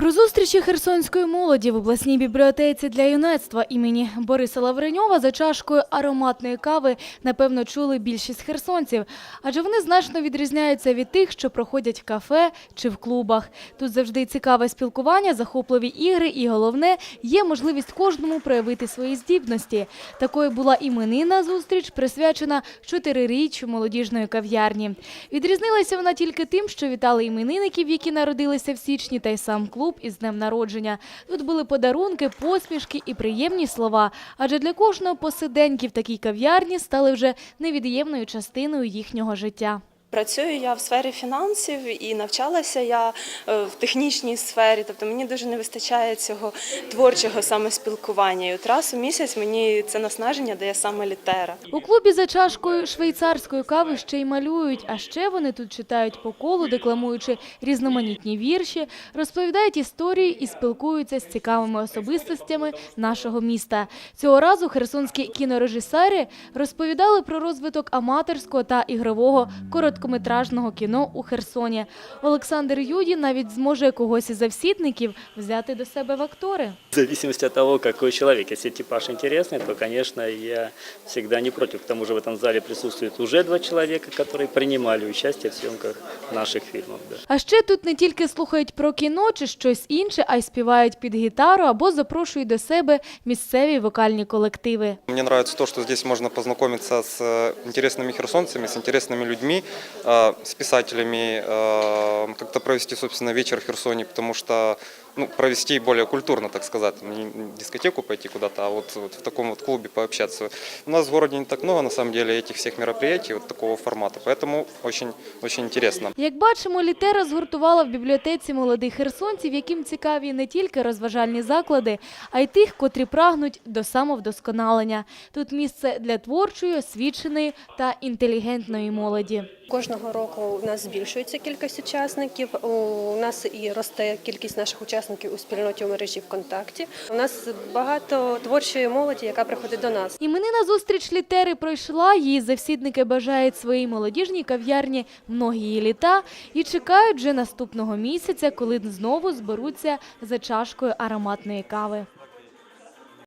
Про зустрічі херсонської молоді в обласній бібліотеці для юнацтва імені Бориса Лавреньова за чашкою ароматної кави напевно чули більшість херсонців, адже вони значно відрізняються від тих, що проходять в кафе чи в клубах. Тут завжди цікаве спілкування, захопливі ігри, і головне є можливість кожному проявити свої здібності. Такою була іменинна зустріч, присвячена чотириріччю молодіжної кав'ярні. Відрізнилася вона тільки тим, що вітали іменинників, які народилися в січні, та й сам клуб із днем народження. Тут були подарунки, посмішки і приємні слова. Адже для кожного посиденьки в такій кав'ярні стали вже невід'ємною частиною їхнього життя. Працюю я в сфері фінансів і навчалася я е, в технічній сфері, тобто мені дуже не вистачає цього творчого саме спілкування. І от раз у місяць мені це наснаження дає саме літера. У клубі за чашкою швейцарської кави ще й малюють, а ще вони тут читають по колу, декламуючи різноманітні вірші, розповідають історії і спілкуються з цікавими особистостями нашого міста. Цього разу херсонські кінорежисери розповідали про розвиток аматорського та ігрового короткометражного кіно у Херсоні. Олександр Юді навіть зможе когось із завсідників взяти до себе в актори. В зависимости от того, какой человек. Если типаж интересный, то, конечно, я всегда не против. К тому же в этом зале присутствует уже два человека, которые принимали участие в съемках наших фильмов. Да. А ще тут не тільки слухають про кіно чи щось інше, а й співають під гітару або запрошують до себе місцеві вокальні колективи. Мне нравится то, что здесь можно познакомиться с э, интересными херсонцами, с интересными людьми, э, с писателями, э, как-то провести, собственно, вечер в Херсоне, потому что ну, провести более культурно, так сказать, не в дискотеку пойти куда-то, а вот, вот в таком вот клубе пообщаться. У нас в городе не так много, на самом деле, этих всех мероприятий вот такого формата, поэтому очень, очень интересно. Як бачимо, літера згуртувала в бібліотеці молодих херсонців, яким цікаві не тільки розважальні заклади, а й тих, котрі прагнуть до самовдосконалення. Тут місце для творчої, освіченої та інтелігентної молоді. Кожного року у нас збільшується кількість учасників. У нас і росте кількість наших учасників у спільноті у мережі ВКонтакті. У нас багато творчої молоді, яка приходить до нас. Іменина зустріч літери пройшла. Її завсідники бажають своїй молодіжній кав'ярні многії літа і чекають вже наступного місяця, коли знову зберуться за чашкою ароматної кави.